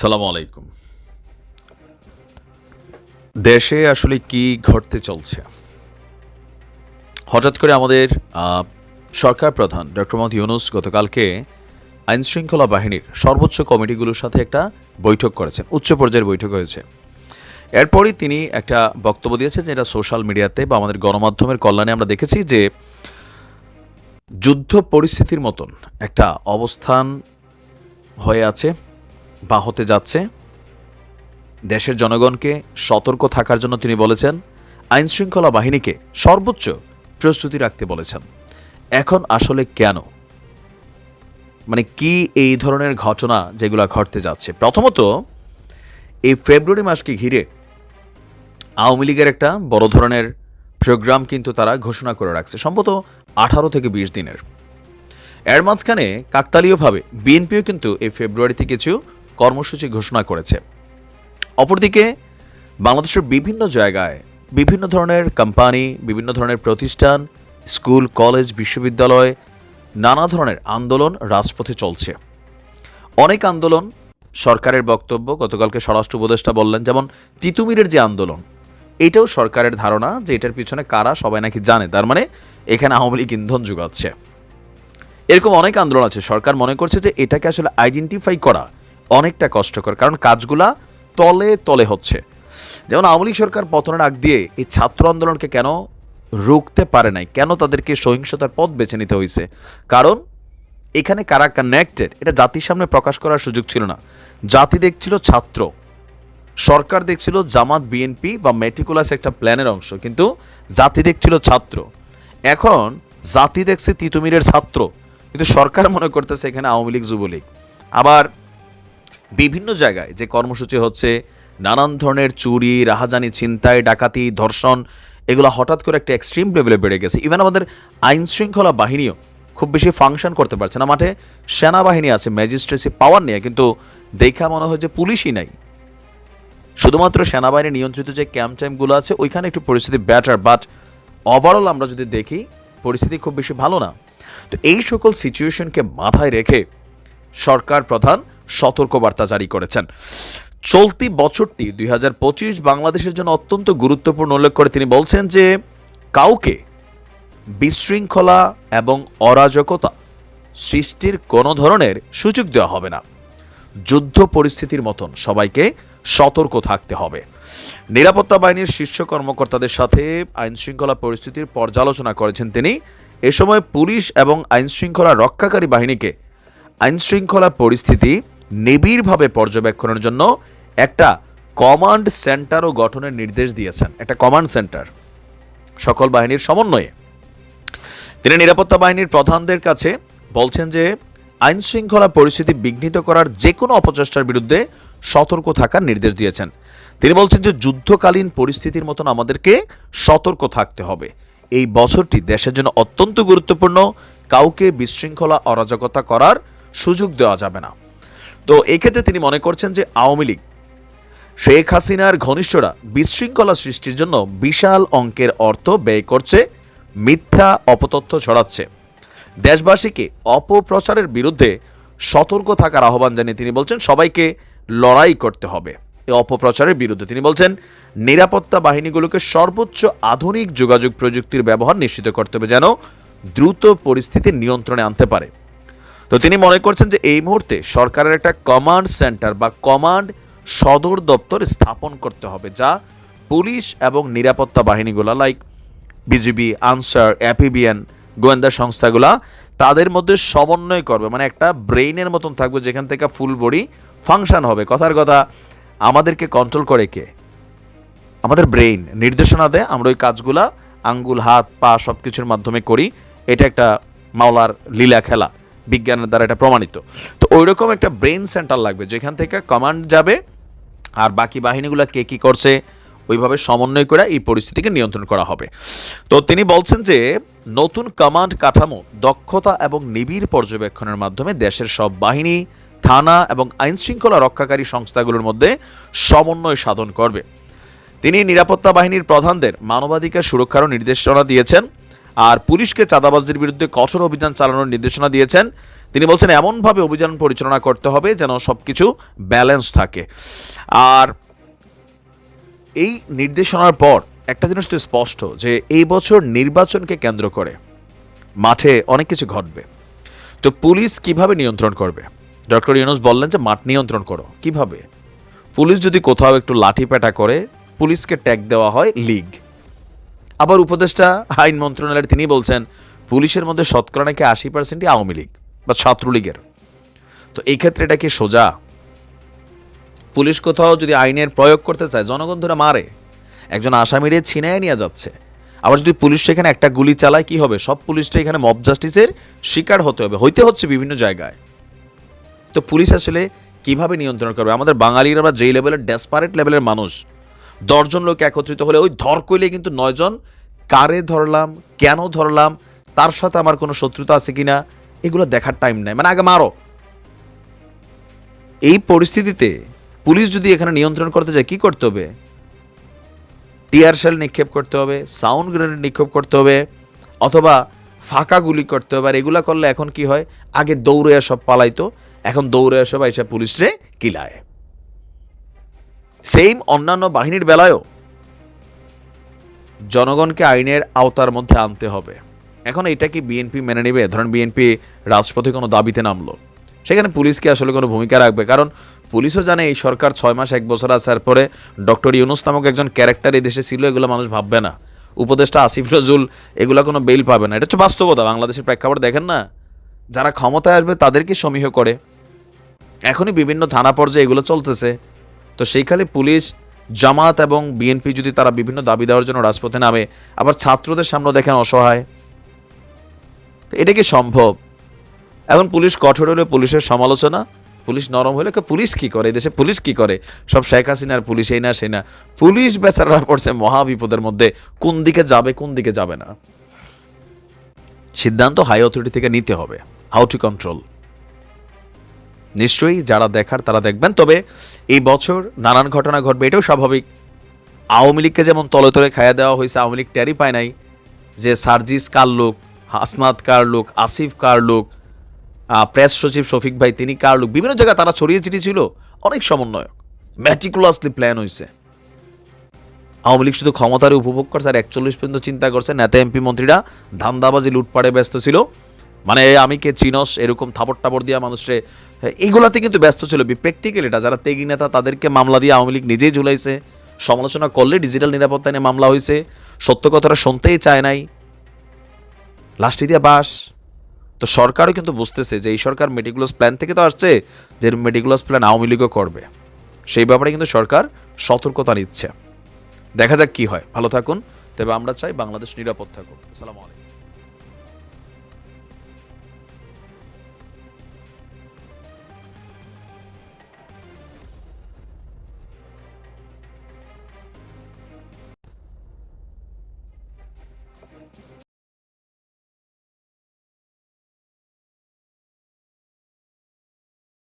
সালাম আলাইকুম। দেশে আসলে কি ঘটতে চলছে? হঠাৎ করে আমাদের সরকার প্রধান ডক্টর মোহাম্মদ ইউনুস গতকালকে আইন শৃঙ্খলা বাহিনীর সর্বোচ্চ কমিটিগুলোর সাথে একটা বৈঠক করেছেন, উচ্চ পর্যায়ের বৈঠক হয়েছে। এরপরই তিনি একটা বক্তব্য দিয়েছেন যেটা সোশ্যাল মিডিয়াতে বা আমাদের গণমাধ্যমের কল্যাণে আমরা দেখেছি যে যুদ্ধ পরিস্থিতির মতন একটা অবস্থান হয়ে আছে। বা হতে যাচ্ছে। দেশের জনগণকে সতর্ক থাকার জন্য তিনি বলেছেন আইন শৃঙ্খলা বাহিনীকে সর্বোচ্চ প্রস্তুতি রাখতে বলেছেন। এখন আসলে কেন? মানে কি এই ধরনের ঘটনা যেগুলো ঘটতে যাচ্ছে? প্রথমত, এই ফেব্রুয়ারি মাসকে ঘিরে আওয়ামী লীগের একটা বড় ধরনের প্রোগ্রাম কিন্তু তারা ঘোষণা করে রাখছে, সম্ভবত আঠারো থেকে বিশ দিনের। এর মাঝখানে কাকতালীয়ভাবে বিএনপিও কিন্তু এই ফেব্রুয়ারিতে কিছু কর্মসূচি ঘোষণা করেছে। অপরদিকে, বাংলাদেশের বিভিন্ন জায়গায় বিভিন্ন ধরনের কোম্পানি বিভিন্ন ধরনের প্রতিষ্ঠান, স্কুল কলেজ বিশ্ববিদ্যালয়, নানা ধরনের আন্দোলন রাজপথে চলছে। অনেক আন্দোলন সরকারের বক্তব্য, গতকালকে স্বরাষ্ট্র উপদেষ্টা বললেন, যেমন তিতুমিরের যে আন্দোলন, এটাও সরকারের ধারণা যে এটার পিছনে কারা সবাই নাকি জানে, তার মানে এখানে আওয়ামী লীগ ইন্ধন যোগাচ্ছে। এরকম অনেক আন্দোলন আছে, সরকার মনে করছে যে এটাকে আসলে আইডেন্টিফাই করা অনেকটা কষ্টকর, কারণ কাজগুলা তলে তলে হচ্ছে। যেমন আওয়ামী লীগ সরকার পতনের আগ দিয়ে এই ছাত্র আন্দোলনকে কেন রুখতে পারে নাই? কেন তাদেরকে সহিংসতার পথ বেছে নিতে হয়েছে? কারণ এখানে কারা কানেক্টেড এটা জাতির সামনে প্রকাশ করার সুযোগ ছিল না। জাতি দেখছিল ছাত্র, সরকার দেখছিল জামাত বিএনপি বা মেটিকুলাস একটা প্ল্যানের অংশ, কিন্তু জাতি দেখছিল ছাত্র। এখন জাতি দেখছে তিতুমিরের ছাত্র, কিন্তু সরকার মনে করতেছে এখানে আওয়ামী লীগ যুবলীগ। আবার বিভিন্ন জায়গায় যে কর্মসূচি হচ্ছে, নানান ধরনের চুরি, রাহাজানি, ছিনতাই, ডাকাতি, ধর্ষণ, এগুলো হঠাৎ করে একটা এক্সট্রিম লেভেলে বেড়ে গেছে। ইভেন আমাদের আইন শৃঙ্খলা বাহিনীও খুব বেশি ফাংশন করতে পারছে না। মাঠে সেনাবাহিনী আছে ম্যাজিস্ট্রেসি পাওয়ার নিয়ে, কিন্তু দেখা মনে হয় যে পুলিশই নাই। শুধুমাত্র সেনাবাহিনী নিয়ন্ত্রিত যে ক্যাম্প টাইমগুলো আছে, ওইখানে একটু পরিস্থিতি ব্যাটার বাট ওভারঅল আমরা যদি দেখি, পরিস্থিতি খুব বেশি ভালো না। তো এই সকল সিচুয়েশনকে মাথায় রেখে সরকার প্রধান সতর্কবার্তা জারি করেছেন। চলতি বছরটি দুই হাজার পঁচিশ বাংলাদেশের জন্য অত্যন্ত গুরুত্বপূর্ণ উল্লেখ করে তিনি বলছেন যে, কাউকে বিশৃঙ্খলা এবং অরাজকতা সৃষ্টির কোনো ধরনের সুযোগ দেওয়া হবে না। যুদ্ধ পরিস্থিতির মতন সবাইকে সতর্ক থাকতে হবে। নিরাপত্তা বাহিনীর শীর্ষ কর্মকর্তাদের সাথে আইনশৃঙ্খলা পরিস্থিতির পর্যালোচনা করেছেন তিনি। এ সময় পুলিশ এবং আইনশৃঙ্খলা রক্ষাকারী বাহিনীকে আইনশৃঙ্খলা পরিস্থিতি নিবিড়ভাবে পর্যবেক্ষণের জন্য একটা কমান্ড সেন্টারও গঠনের নির্দেশ দিয়েছেন, একটা কমান্ড সেন্টার, সকল বাহিনীর সমন্বয়ে। তিনি নিরাপত্তা বাহিনীর প্রধানদের কাছে বলছেন যে আইন শৃঙ্খলা পরিস্থিতি বিঘ্নিত করার যে কোনো অপচেষ্টার বিরুদ্ধে সতর্ক থাকার নির্দেশ দিয়েছেন। তিনি বলছেন যে, যুদ্ধকালীন পরিস্থিতির মতন আমাদেরকে সতর্ক থাকতে হবে। এই বছরটি দেশের জন্য অত্যন্ত গুরুত্বপূর্ণ, কাউকে বিশৃঙ্খলা অরাজকতা করার সুযোগ দেওয়া যাবে না। তো এক্ষেত্রে তিনি মনে করছেন যে আওয়ামী লীগ, শেখ হাসিনার ঘনিষ্ঠরা বিশৃঙ্খলা সৃষ্টির জন্য বিশাল অঙ্কের অর্থ ব্যয় করছে, মিথ্যা অপতথ্য ছড়াচ্ছে। দেশবাসীকে অপপ্রচারের বিরুদ্ধে সতর্ক থাকার আহ্বান জানিয়ে তিনি বলছেন, সবাইকে লড়াই করতে হবে। এই অপপ্রচারের বিরুদ্ধে তিনি বলছেন, নিরাপত্তা বাহিনীগুলোকে সর্বোচ্চ আধুনিক যোগাযোগ প্রযুক্তির ব্যবহার নিশ্চিত করতে হবে যেন দ্রুত পরিস্থিতি নিয়ন্ত্রণে আনতে পারে। তো তিনি মনে করছেন যে এই মুহূর্তে সরকারের একটা কমান্ড সেন্টার বা কমান্ড সদর দপ্তর স্থাপন করতে হবে, যা পুলিশ এবং নিরাপত্তা বাহিনীগুলো লাইক বিজিবি আনসার অ্যাপিবিএন গোয়েন্দা সংস্থাগুলা, তাদের মধ্যে সমন্বয় করবে। মানে একটা ব্রেইনের মতন থাকবে, যেখান থেকে ফুল বডি ফাংশন হবে। কথার কথা, আমাদেরকে কন্ট্রোল করে কে? আমাদের ব্রেইন। নির্দেশনা দেয়, আমরা ওই কাজগুলা আঙ্গুল, হাত, পা সব কিছুর মাধ্যমে করি। এটা একটা মাওলার লীলা খেলা। বিজ্ঞানের দ্বারা এটা প্রমাণিত। তো ওইরকম একটা ব্রেইন সেন্টার লাগবে, যেখান থেকে কমান্ড যাবে আর বাকি বাহিনীগুলো কে কী করছে, ওইভাবে সমন্বয় করে এই পরিস্থিতিকে নিয়ন্ত্রণ করা হবে। তো তিনি বলছেন যে, নতুন কমান্ড কাঠামো, দক্ষতা এবং নিবিড় পর্যবেক্ষণের মাধ্যমে দেশের সব বাহিনী, থানা এবং আইন শৃঙ্খলা রক্ষাকারী সংস্থাগুলোর মধ্যে সমন্বয় সাধন করবে। তিনি নিরাপত্তা বাহিনীর প্রধানদের মানবাধিকার সুরক্ষারও নির্দেশনা দিয়েছেন। আর পুলিশকে চাঁদাবাজদের বিরুদ্ধে কঠোর অভিযান চালানোর নির্দেশনা দিয়েছেন। তিনি বলছেন, এমনভাবে অভিযান পরিচালনা করতে হবে যেন সব কিছু ব্যালেন্স থাকে। আর এই নির্দেশনার পর একটা জিনিস তো স্পষ্ট, যে এই বছর নির্বাচনকে কেন্দ্র করে মাঠে অনেক কিছু ঘটবে। তো পুলিশ কীভাবে নিয়ন্ত্রণ করবে? ডক্টর ইউনুস বললেন যে, মাঠ নিয়ন্ত্রণ করো। কীভাবে? পুলিশ যদি কোথাও একটু লাঠিপেটা করে, পুলিশকে ট্যাগ দেওয়া হয় লিগ। আবার উপদেষ্টা, আইন মন্ত্রণালয়ের তিনি বলছেন, পুলিশের মধ্যে শতকরা নাকি আশি পার্সেন্টই আওয়ামী লীগ বা ছাত্রলীগের। তো এই ক্ষেত্রে এটা কি সোজা? পুলিশ কোথাও যদি আইনের প্রয়োগ করতে চায়, জনগণ ধরে মারে, একজন আসামিরে ছিনায় নিয়ে যাচ্ছে। আবার যদি পুলিশ সেখানে একটা গুলি চালায়, কি হবে? সব পুলিশটা এখানে মব জাস্টিসের শিকার হতে হবে, হইতে হচ্ছে বিভিন্ন জায়গায়। তো পুলিশ আসলে কীভাবে নিয়ন্ত্রণ করবে? আমাদের বাঙালিরা আমরা যেই লেভেলের ডেসপারেট লেভেলের মানুষ দশজন লোক একত্রিত হলে ওই ধর কইলে কিন্তু নয়জন। কারে ধরলাম? কেন ধরলাম? তার সাথে আমার কোনো শত্রুতা আছে কিনা? এগুলো দেখার টাইম নাই। মানে আগে মারো। এই পরিস্থিতিতে পুলিশ যদি এখানে নিয়ন্ত্রণ করতে যায় কি করতে হবে? টিয়ার শেল নিক্ষেপ করতে হবে, সাউন্ড গ্রেনেড নিক্ষেপ করতে হবে, অথবা ফাঁকা গুলি করতে হবে। আর এগুলা করলে এখন কি হয়? আগে দৌড়ে সব পালাইতো, এখন দৌড়ে সব এসে পুলিশরে কিলায়। সেম অন্যান্য বাহিনীর বেলায়ও জনগণকে আইনের আওতার মধ্যে আনতে হবে। এখন এটা কি বিএনপি মেনে নেবে? ধরেন বিএনপি রাজপথে কোনো দাবিতে নামলো। সেখানে পুলিশকে আসলে কোনো ভূমিকা রাখবে? কারণ পুলিশও জানে এই সরকার ছয় মাস, এক বছর আসার পরে ডক্টর ইউনুস নামক একজন ক্যারেক্টার এই দেশে ছিল, এগুলো মানুষ ভাববে না। উপদেষ্টা আসিফ নজরুল এগুলো কোনো বেল পাবে না। এটা হচ্ছে বাস্তবতা। বাংলাদেশের প্রেক্ষাপট দেখেন না, যারা ক্ষমতায় আসবে তাদেরকে সমীহ করে। এখনই বিভিন্ন থানা পর্যায়ে এগুলো চলতেছে। তো সেইখানে পুলিশ, জামাত এবং বিএনপি যদি তারা বিভিন্ন দাবি দেওয়ার জন্য রাজপথে নামে, আবার ছাত্রদের সামনে দেখেন অসহায়। এটা কি সম্ভব? এখন পুলিশ কঠোর হলে পুলিশের সমালোচনা, পুলিশ নরম হলে পুলিশ কি করে? দেশে পুলিশ কি করে? সব শেখ হাসিনার পুলিশ, এই না সেই না। পুলিশ বেচারারা পড়ছে মহা বিপদের মধ্যে, কোন দিকে যাবে, কোন দিকে যাবে না। সিদ্ধান্ত হাই অথরিটি থেকে নিতে হবে, হাউ টু কন্ট্রোল। নিশ্চয়ই যারা দেখার তারা দেখবেন। তবে এই বছর নানান ঘটনা ঘটবে, এটাও স্বাভাবিক। আওয়ামী লীগকে যেমন তলে তলে খাইয়া দেওয়া হয়েছে, আওয়ামী লীগ ট্যারি পায় নাই যে সার্জিস কার লোক, হাসনাত কার লোক, আসিফ কার লোক প্রেস সচিব শফিক ভাই তিনি কার লোক, বিভিন্ন জায়গায় তারা ছড়িয়ে ছিটিয়ে ছিল অনেক সমন্বয়ক। ম্যাটিকুলাসলি প্ল্যান হয়েছে আওয়ামী লীগ শুধু ক্ষমতার উপভোগ করছে আর একচল্লিশ পর্যন্ত চিন্তা করছে, নেতা, এমপি, মন্ত্রীরা ধান্দাবাজি, লুটপাটে ব্যস্ত ছিল। মানে আমি কে চিনস, এরকম থাপড় টাপড় দিয়া মানুষরে এইগুলাতে কিন্তু ব্যস্ত ছিল। প্র্যাকটিক্যাল এটা। যারা তেগি নেতা, তাদেরকে মামলা দিয়ে আওয়ামী লীগ নিজেই ঝুলাইছে। সমালোচনা করলে ডিজিটাল নিরাপত্তা নিয়ে মামলা হয়েছে সত্য কথাটা শুনতেই চায় নাই। লাস্টে দিয়ে বাস। তো সরকারও কিন্তু বুঝতেছে যে এই সরকার মেডিকুলাস প্ল্যান থেকে তো আসছে যে মেডিকুলাস প্ল্যান আওয়ামী লীগও করবে। সেই ব্যাপারে কিন্তু সরকার সতর্কতা নিচ্ছে। দেখা যাক কি হয়। ভালো থাকুন। তবে আমরা চাই বাংলাদেশ নিরাপদ থাকুক। আসসালামু আলাইকুম।